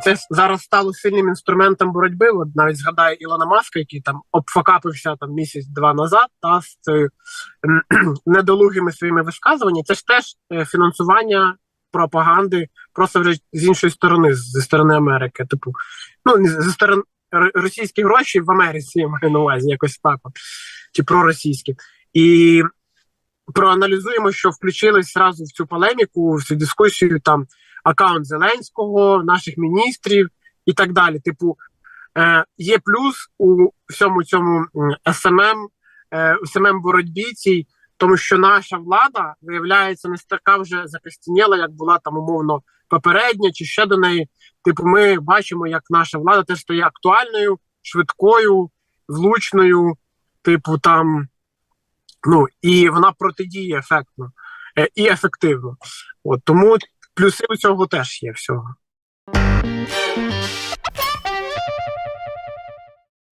це зараз стало сильним інструментом боротьби. От навіть згадаю Ілона Маска, який там обфакапився там місяць-два назад, та з цими недолугими своїми висказуваннями. Це ж теж е, фінансування пропаганди, просто вже з іншої сторони, зі сторони Америки. Типу, ну зі сторони російські гроші в Америці я маю на увазі, якось так, от, чи проросійські. І проаналізуємо, що включились зразу в цю полеміку, в цю дискусію там аккаунт Зеленського, наших міністрів і так далі. Типу, е, є плюс у всьому цьому СММ, е, СММ боротьбі цій, тому що наша влада виявляється не така вже закостініла, як була там умовно попередня, чи ще до неї. Типу, ми бачимо, як наша влада теж стає актуальною, швидкою, влучною, типу, там. Ну і вона протидіє ефектно е, і ефективно. От тому плюси у цього теж є всього.